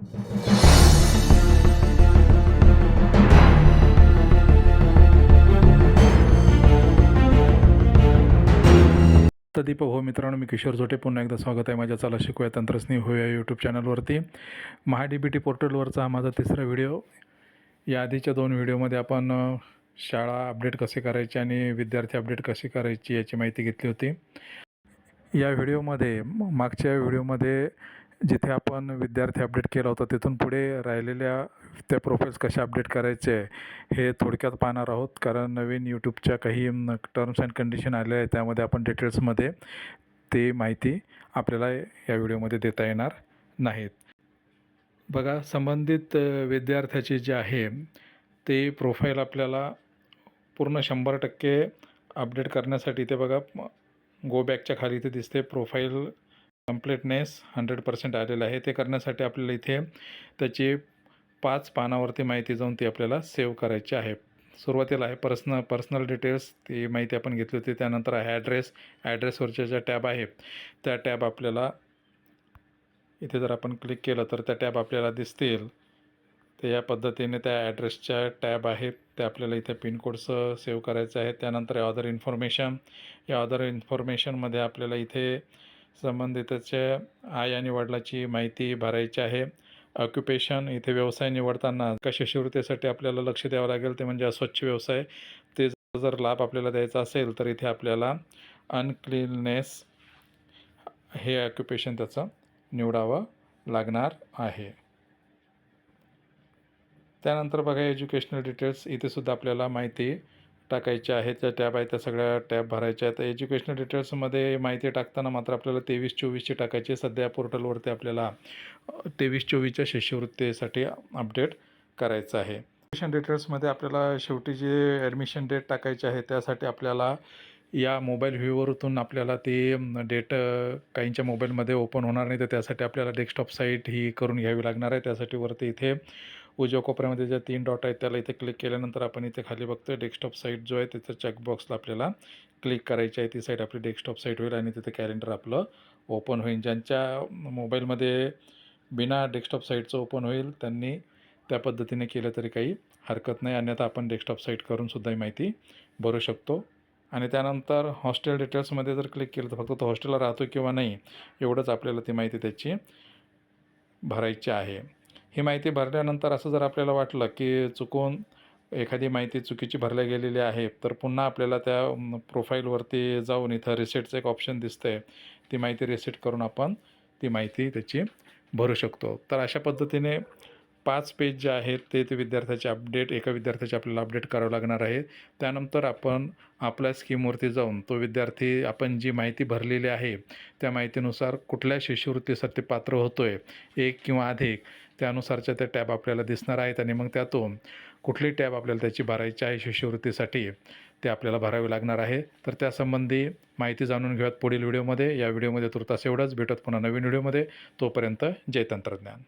तर दीपक हो मित्रांनो मी किशोर झोटे पुन्हा एकदा स्वागत आहे माझ्या चला शिकूया तंत्रस्नी होऊया यूट्यूब चॅनलवरती महा डी बी टी पोर्टलवरचा हा माझा तिसरा व्हिडिओ या आधीच्या दोन व्हिडिओमध्ये आपण शाळा अपडेट कसे करायची आणि विद्यार्थी अपडेट कशी करायची याची माहिती घेतली होती. या व्हिडिओमध्ये मागच्या व्हिडिओमध्ये जिथे आपण विद्यार्थी अपडेट केला होता तिथून पुढे राहिलेल्या त्या प्रोफाईल्स कशा अपडेट करायचे हे थोडक्यात पाहणार आहोत. कारण नवीन यूट्यूबच्या काही टर्म्स अँड कंडिशन आले आहेत त्यामध्ये आपण डिटेल्समध्ये ते माहिती आपल्याला या व्हिडिओमध्ये देता येणार नाहीत. बघा संबंधित विद्यार्थ्याची विद्यार्थ्याचे जे आहे ते प्रोफाईल आपल्याला पूर्ण शंभर टक्के अपडेट करण्यासाठी ते बघा गो बॅकच्या खाली ते दिसते. प्रोफाईल कम्प्लीटनेस हंड्रेड पर्सेंट आलेलं आहे. ते करण्यासाठी आपल्याला इथे त्याची पाच पानावरती माहिती जाऊन ती आपल्याला सेव्ह करायची आहे. सुरुवातीला आहे पर्सनल पर्सनल डिटेल्स ती माहिती आपण घेतली होती. त्यानंतर आहे ॲड्रेस ॲड्रेसवरच्या ज्या टॅब आहे त्या टॅब आपल्याला इथे जर आपण क्लिक केलं तर त्या टॅब आपल्याला दिसतील. तर या पद्धतीने त्या ॲड्रेसच्या टॅब आहेत त्या आपल्याला इथे पिनकोडचं सेव्ह करायचं आहे. त्यानंतर अदर इन्फॉर्मेशन या अदर इन्फॉर्मेशनमध्ये आपल्याला इथे संबंधितच्या आई आणि वडिलाची माहिती भरायची आहे. ऑक्युपेशन इथे व्यवसाय निवडताना कशा शिवृत्तीसाठी आपल्याला लक्ष द्यावं लागेल ते म्हणजे अस्वच्छ व्यवसाय. ते जर लाभ आपल्याला द्यायचा असेल तर इथे आपल्याला अनक्लीननेस हे ऑक्युपेशन त्याचं निवडावं लागणार आहे. त्यानंतर बघा एज्युकेशनल डिटेल्स इथे सुद्धा आपल्याला माहिती टाकायच्या आहेत ज्या टॅब आहे त्या सगळ्या टॅब भरायच्या आहेत. एज्युकेशनल डिटेल्समध्ये माहिती टाकताना मात्र आपल्याला तेवीस चोवीसची टाकायची आहे. सध्या पोर्टलवरती आपल्याला तेवीस चोवीसच्या शिष्यवृत्तीसाठी अपडेट करायचं आहे. ॲडमिशन डिटेल्समध्ये आपल्याला शेवटी जे ॲडमिशन डेट टाकायची आहे त्यासाठी आपल्याला या मोबाईल व्ह्यूवरतून आपल्याला ते डेट काहींच्या मोबाईलमध्ये ओपन होणार नाही. तर त्यासाठी आपल्याला डेस्कटॉप साईट ही करून घ्यावी लागणार आहे. त्यासाठी वरती इथे उजव्या कोपऱ्यामध्ये ज्या तीन डॉट आहेत त्याला इथे क्लिक केल्यानंतर आपण इथे खाली बघतोय डेस्कटॉप साईट जो आहे त्याचा चेकबॉक्सला आपल्याला क्लिक करायची आहे. ती साईट आपली डेस्कटॉप साईट होईल आणि तिथे कॅलेंडर आपलं ओपन होईल. ज्यांच्या मोबाईलमध्ये बिना डेस्कटॉप साईटचं ओपन होईल त्यांनी त्या पद्धतीने केलं तरी काही हरकत नाही. अन्यथा आपण डेस्कटॉप साईट करूनसुद्धा ही माहिती भरू शकतो. आणि त्यानंतर हॉस्टेल डिटेल्समध्ये जर क्लिक केलं तर फक्त तो हॉस्टेलला राहतो किंवा नाही एवढंच आपल्याला ती माहिती त्याची भरायची आहे. ही माहिती भरल्यानंतर असं जर आपल्याला वाटलं की चुकून एखादी माहिती चुकीची भरल्या गेलेली आहे तर पुन्हा आपल्याला त्या प्रोफाईलवरती जाऊन इथं रिसेटचं एक ऑप्शन दिसतं आहे ती माहिती रिसेट करून आपण ती माहिती त्याची भरू शकतो. तर अशा पद्धतीने पाच पेज जे आहेत ते ते विद्यार्थ्याचे अपडेट एका विद्यार्थ्याचे आपल्याला अपडेट करावं लागणार आहे. त्यानंतर आपण आपल्या स्कीमवरती जाऊन तो विद्यार्थी आपण जी माहिती भरलेली आहे त्या माहितीनुसार कुठल्या शिष्यवृत्तीसाठी पात्र होतो आहे एक किंवा अधिक त्यानुसारच्या त्या टॅब आपल्याला दिसणार आहेत आणि मग त्यातून कुठली टॅब आपल्याला त्याची भरायची आहे शिष्यवृत्तीसाठी ते आपल्याला भरावे लागणार आहे. तर त्यासंबंधी माहिती जाणून घेऊयात पुढील व्हिडिओमध्ये. या व्हिडिओमध्ये तुर्तास एवढंच. भेटत पुन्हा नवीन व्हिडिओमध्ये. तोपर्यंत जय तंत्रज्ञान.